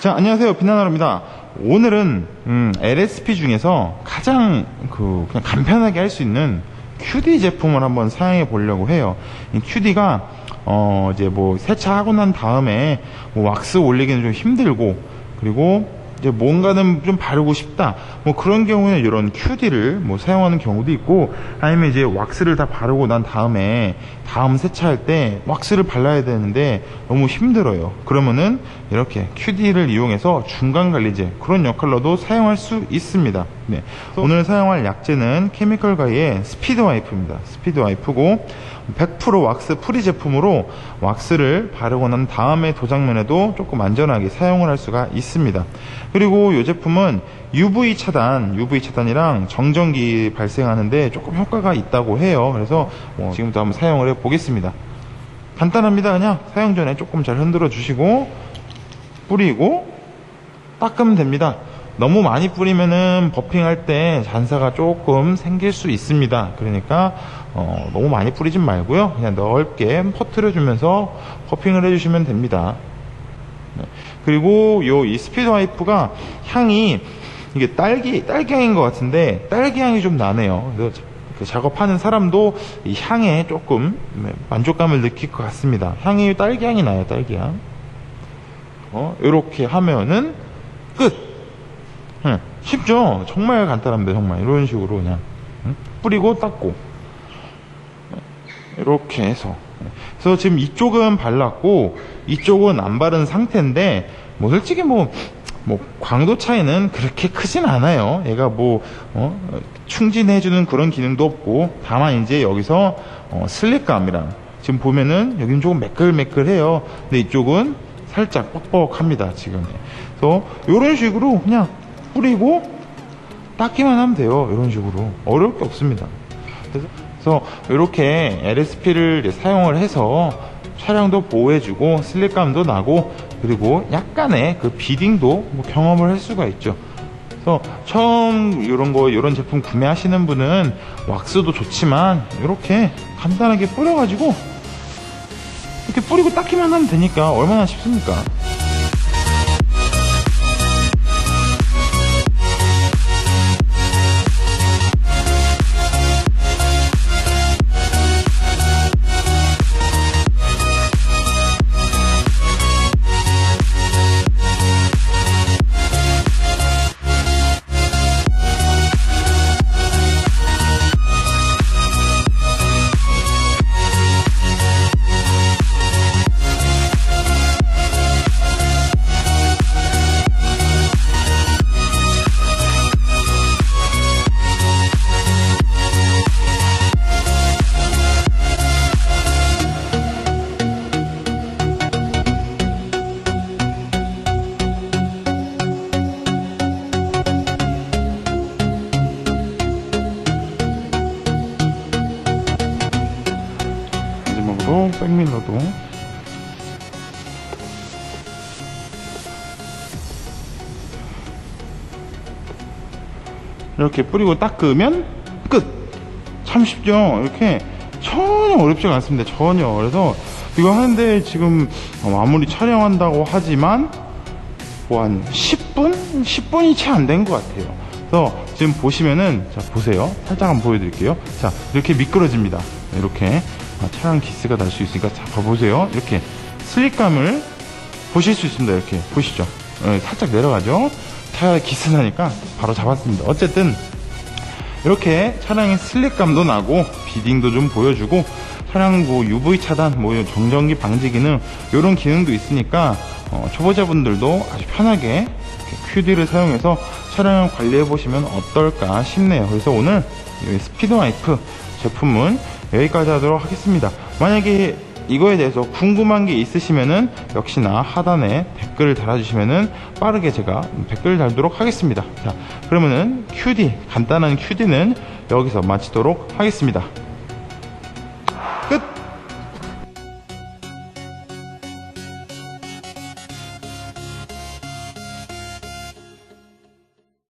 자, 안녕하세요. 비나나로입니다. 오늘은 음, LSP 중에서 가장 그 그냥 간편하게 할 수 있는 QD 제품을 한번 사용해 보려고 해요. 이 QD가 어 이제 뭐 세차하고 난 다음에 뭐 왁스 올리기는 좀 힘들고 그리고 이제 뭔가는 좀 바르고 싶다. 뭐 그런 경우에는 이런 QD를 뭐 사용하는 경우도 있고 아니면 이제 왁스를 다 바르고 난 다음에 다음 세차할 때 왁스를 발라야 되는데 너무 힘들어요. 그러면은 이렇게 QD를 이용해서 중간 관리제 그런 역할로도 사용할 수 있습니다. 네. 오늘 사용할 약제는 케미컬 가이의 스피드 와이프입니다. 스피드 와이프고 100% 왁스 프리 제품으로 왁스를 바르고 난 다음에 도장면에도 조금 안전하게 사용을 할 수가 있습니다. 그리고 이 제품은 UV 차단, UV 차단이랑 정전기 발생하는데 조금 효과가 있다고 해요. 그래서 뭐 지금부터 한번 사용을 해 보겠습니다. 간단합니다. 그냥 사용 전에 조금 잘 흔들어 주시고 뿌리고 닦으면 됩니다. 너무 많이 뿌리면은 버핑할 때 잔사가 조금 생길 수 있습니다. 그러니까 어, 너무 많이 뿌리진 말고요. 그냥 넓게 퍼트려 주면서 버핑을 해주시면 됩니다. 네. 그리고 요 이 스피드 와이프가 향이 이게 딸기 딸기 향인 것 같은데 딸기 향이 좀 나네요. 그래서 그 작업하는 사람도 이 향에 조금 만족감을 느낄 것 같습니다. 향이 딸기 향이 나요, 딸기 향. 어, 이렇게 하면은 끝. 응, 쉽죠? 정말 간단합니다, 정말. 이런 식으로 그냥 응? 뿌리고 닦고 이렇게 해서. 그래서 지금 이쪽은 발랐고 이쪽은 안 바른 상태인데 뭐 솔직히 뭐, 뭐 광도 차이는 그렇게 크진 않아요. 얘가 뭐 어, 충진해주는 그런 기능도 없고 다만 이제 여기서 어, 슬립감이랑 지금 보면은 여기는 조금 매끌매끌해요. 근데 이쪽은 살짝 뻑뻑합니다. 지금. 그래서 이런 식으로 그냥 뿌리고 닦기만 하면 돼요. 이런 식으로 어려울 게 없습니다. 그래서 이렇게 LSP를 사용을 해서 차량도 보호해주고 슬립감도 나고 그리고 약간의 그 비딩도 뭐 경험을 할 수가 있죠. 그래서 처음 이런 거 이런 제품 구매하시는 분은 왁스도 좋지만 이렇게 간단하게 뿌려가지고 이렇게 뿌리고 닦기만 하면 되니까 얼마나 쉽습니까? 마지막으로 백밀러도 이렇게 뿌리고 닦으면 끝! 참 쉽죠? 이렇게 전혀 어렵지가 않습니다. 전혀. 그래서 이거 하는데 지금 아무리 촬영한다고 하지만 뭐 한 10분? 10분이 채 안 된 것 같아요. 그래서 지금 보시면은 자 보세요. 살짝 한번 보여드릴게요. 자 이렇게 미끄러집니다. 이렇게 아, 차량 기스가 날 수 있으니까 자 봐보세요. 이렇게 슬립감을 보실 수 있습니다. 이렇게 보시죠. 네, 살짝 내려가죠. 차에 기스 나니까 바로 잡았습니다. 어쨌든 이렇게 차량의 슬립감도 나고 비딩도 좀 보여주고 차량 뭐 UV 차단, 뭐 정전기 방지 기능 이런 기능도 있으니까 어, 초보자분들도 아주 편하게 QD를 사용해서 차량을 관리해 보시면 어떨까 싶네요. 그래서 오늘 스피드 와이프 제품은 여기까지 하도록 하겠습니다. 만약에 이거에 대해서 궁금한 게 있으시면은 역시나 하단에 댓글을 달아주시면은 빠르게 제가 댓글을 달도록 하겠습니다. 자, 그러면은 QD, 간단한 QD는 여기서 마치도록 하겠습니다. 끝!